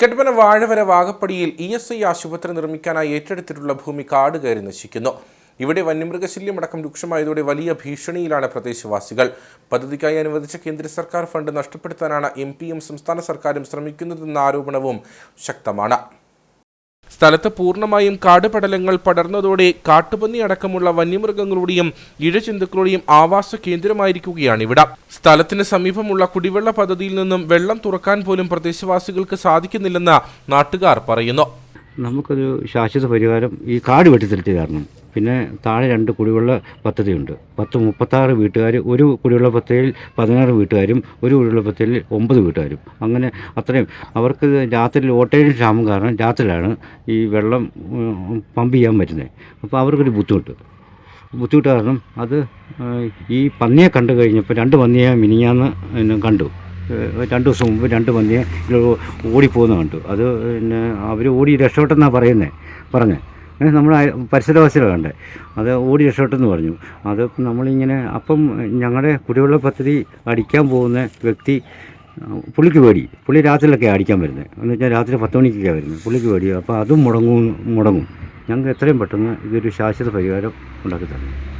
കെട്ടുപന വാഴവര വാഗപ്പടിയിൽ E S I ആശുപത്രി നിർമ്മിക്കാനായി ഏറ്റെടുത്തിട്ടുള്ള ഭൂമി കാട് കയറി നശിക്കുന്നു. ഇവിടെ വന്യമൃഗശല്യം അടക്കം രൂക്ഷമായതോടെ വലിയ ഭീഷണിയിലാണ് പ്രദേശവാസികൾ. പദ്ധതിക്കായി അനുവദിച്ച കേന്ദ്ര സർക്കാർ ഫണ്ട് നഷ്ടപ്പെടുത്താനാണ് എം സംസ്ഥാന സർക്കാരും ശ്രമിക്കുന്നതെന്ന ആരോപണവും ശക്തമാണ്. സ്ഥലത്ത് പൂർണമായും കാടുപടലങ്ങൾ പടർന്നതോടെ കാട്ടുപന്നി അടക്കമുള്ള വന്യമൃഗങ്ങളുടെയും ഇഴജന്തുക്കളുടെയും ആവാസ കേന്ദ്രമായിരിക്കുകയാണ് ഇവിടെ സ്ഥലത്തിന് സമീപമുള്ള കുടിവെള്ള പദ്ധതിയിൽ നിന്നും വെള്ളം തുറക്കാൻ പോലും പ്രദേശവാസികൾക്ക് സാധിക്കുന്നില്ലെന്ന് നാട്ടുകാർ പറയുന്നു. നമുക്കൊരു ശാശ്വത പരിഹാരം ഈ കാട് വെട്ടിത്തെളിച്ച് കാരണം പിന്നെ താഴെ രണ്ട് കുടിവെള്ള പദ്ധതിയുണ്ട്. പത്ത് മുപ്പത്താറ് വീട്ടുകാർ ഒരു കുടിവെള്ള പദ്ധതിയിൽ പതിനാറ് വീട്ടുകാരും ഒരു കുടിവെള്ള പദ്ധതിയിൽ ഒമ്പത് വീട്ടുകാരും. അങ്ങനെ അത്രയും. അവർക്ക് രാത്രി ഓട്ടയിൽ ക്ഷാമം കാരണം രാത്രിയിലാണ് ഈ വെള്ളം പമ്പ് ചെയ്യാൻ പറ്റുന്നത് അപ്പോൾ അവർക്കൊരു ബുദ്ധിമുട്ട്. ബുദ്ധിമുട്ട് കാരണം അത് ഈ പന്നിയെ കണ്ടു കഴിഞ്ഞപ്പോൾ രണ്ട് പന്നിയെ മിനിഞ്ഞാന്ന് കണ്ടു. രണ്ട് ദിവസം മുമ്പ് രണ്ട് പന്നിയെ ഓടിപ്പോകുന്ന കണ്ടു. അത് പിന്നെ അവർ ഓടി രക്ഷപ്പെട്ടെന്നാണ് പറയുന്നത് പറഞ്ഞത് നമ്മൾ അയ- പരിസരവാസികളാണ് കണ്ടേ അത് ഓടി രക്ഷപ്പെട്ടെന്ന് പറഞ്ഞു. അത് നമ്മളിങ്ങനെ അപ്പം ഞങ്ങളുടെ കുടിവെള്ള പദ്ധതി അടിക്കാൻ പോകുന്ന വ്യക്തി പുള്ളിക്ക് പേടി. പുള്ളി രാത്രിയിലൊക്കെ അടിക്കാൻ വരുന്നത് എന്ന് വെച്ചാൽ രാത്രി പത്ത് മണിക്കൊക്കെ വരുന്നത് പുള്ളിക്ക് പേടി. അപ്പോൾ അതും മുടങ്ങും മുടങ്ങും. ഞങ്ങൾക്ക് എത്രയും പെട്ടെന്ന് ഇതൊരു ശാശ്വത പരിഹാരം ഉണ്ടാക്കി തരണം.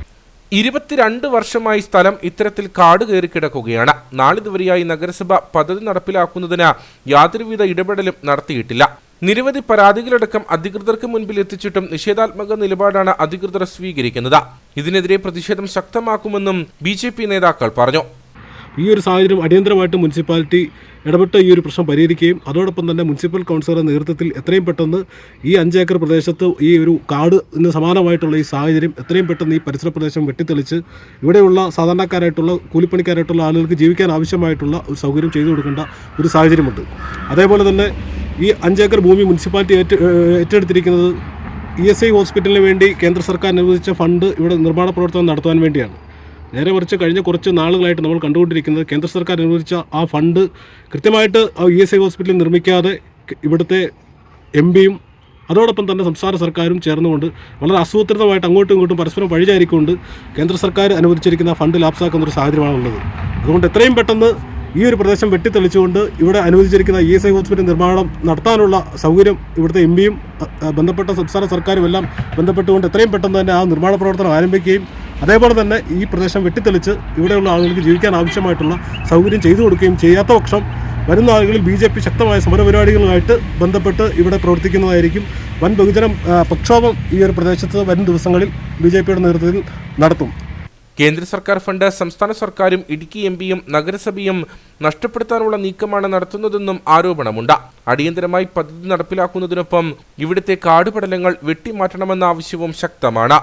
ഇരുപത്തിരണ്ട് വർഷമായി സ്ഥലം ഇത്തരത്തിൽ കാട് കയറി കിടക്കുകയാണ്. നാളിതുവരെയായി നഗരസഭ പദ്ധതി നടപ്പിലാക്കുന്നതിന് യാതൊരുവിധ ഇടപെടലും നടത്തിയിട്ടില്ല. നിരവധി പരാതികളടക്കം അധികൃതർക്ക് മുൻപിൽ എത്തിച്ചിട്ടും നിഷേധാത്മക നിലപാടാണ് അധികൃതർ സ്വീകരിക്കുന്നത്. ഇതിനെതിരെ പ്രതിഷേധം ശക്തമാക്കുമെന്നും ബി നേതാക്കൾ പറഞ്ഞു. ഈ ഒരു സാഹചര്യം അടിയന്തരമായിട്ട് മുനിസിപ്പാലിറ്റി ഇടപെട്ട് ഈ ഒരു പ്രശ്നം പരിഹരിക്കുകയും അതോടൊപ്പം തന്നെ മുനിസിപ്പൽ കൗൺസിലറുടെ നേതൃത്വത്തിൽ എത്രയും പെട്ടെന്ന് ഈ അഞ്ചേക്കർ പ്രദേശത്ത് ഈ ഒരു കാടിന് സമാനമായിട്ടുള്ള ഈ സാഹചര്യം എത്രയും പെട്ടെന്ന് ഈ പരിസര പ്രദേശം വെട്ടിത്തെളിച്ച് ഇവിടെയുള്ള സാധാരണക്കാരായിട്ടുള്ള കൂലിപ്പണിക്കാരായിട്ടുള്ള ആളുകൾക്ക് ജീവിക്കാൻ ആവശ്യമായിട്ടുള്ള ഒരു സൗകര്യം ചെയ്തു കൊടുക്കേണ്ട ഒരു സാഹചര്യമുണ്ട്. അതേപോലെ തന്നെ ഈ അഞ്ചേക്കർ ഭൂമി മുനിസിപ്പാലിറ്റി ഏറ്റെടുത്തിരിക്കുന്നത് ഇ എസ് ഐ ഹോസ്പിറ്റലിന് വേണ്ടി കേന്ദ്ര സർക്കാർ അനുവദിച്ച ഫണ്ട് ഇവിടെ നിർമ്മാണ പ്രവർത്തനം നടത്താൻ വേണ്ടിയാണ്. നേരെ മറിച്ച് കഴിഞ്ഞ കുറച്ച് നാളുകളായിട്ട് നമ്മൾ കണ്ടുകൊണ്ടിരിക്കുന്നത് കേന്ദ്ര സർക്കാർ അനുവദിച്ച ആ ഫണ്ട് കൃത്യമായിട്ട് ആ ഇ എസ് ഐ ഹോസ്പിറ്റൽ നിർമ്മിക്കാതെ ഇവിടുത്തെ എം പിയും അതോടൊപ്പം തന്നെ സംസ്ഥാന സർക്കാരും ചേർന്നുകൊണ്ട് വളരെ ആസൂത്രിതമായിട്ട് അങ്ങോട്ടും ഇങ്ങോട്ടും പരസ്പരം വഴിചാരിക്കൊണ്ട് കേന്ദ്ര സർക്കാർ അനുവദിച്ചിരിക്കുന്ന ഫണ്ട് ലാപ്സാക്കുന്ന ഒരു സാഹചര്യമാണുള്ളത്. അതുകൊണ്ട് എത്രയും പെട്ടെന്ന് ഈ ഒരു പ്രദേശം വെട്ടിത്തെളിച്ചുകൊണ്ട് ഇവിടെ അനുവദിച്ചിരിക്കുന്ന ഇ എസ് ഐ ഹോസ്പിറ്റൽ നിർമ്മാണം നടത്താനുള്ള സൗകര്യം ഇവിടുത്തെ എം പിയും ബന്ധപ്പെട്ട സംസ്ഥാന സർക്കാരും എല്ലാം ബന്ധപ്പെട്ടുകൊണ്ട് എത്രയും പെട്ടെന്ന് തന്നെ ആ നിർമ്മാണ പ്രവർത്തനം ആരംഭിക്കുകയും അതേപോലെ തന്നെ ഈ പ്രദേശം വെട്ടിത്തെളിച്ച് ഇവിടെയുള്ള ആളുകൾക്ക് ജീവിക്കാൻ ആവശ്യമായിട്ടുള്ള സൗകര്യം ചെയ്തു കൊടുക്കുകയും ചെയ്യാത്ത പക്ഷം വരുന്ന ആളുകളിൽ ബി ജെ പി ശക്തമായ സമരപരിപാടികളുമായിട്ട് ബന്ധപ്പെട്ട് ഇവിടെ പ്രവർത്തിക്കുന്നതായിരിക്കും. വൻ ബഹുജനം പ്രക്ഷോഭം ഈ ഒരു പ്രദേശത്ത് വരും ദിവസങ്ങളിൽ ബി ജെ പിയുടെ നേതൃത്വത്തിൽ നടത്തും. കേന്ദ്ര സർക്കാർ ഫണ്ട് സംസ്ഥാന സർക്കാരും ഇടുക്കി എം പിയും നഗരസഭയും നഷ്ടപ്പെടുത്താനുള്ള നീക്കമാണ് നടത്തുന്നതെന്നും ആരോപണമുണ്ട്. അടിയന്തരമായി പദ്ധതി നടപ്പിലാക്കുന്നതിനൊപ്പം ഇവിടുത്തെ കാടുപടലങ്ങൾ വെട്ടിമാറ്റണമെന്ന ആവശ്യവും ശക്തമാണ്.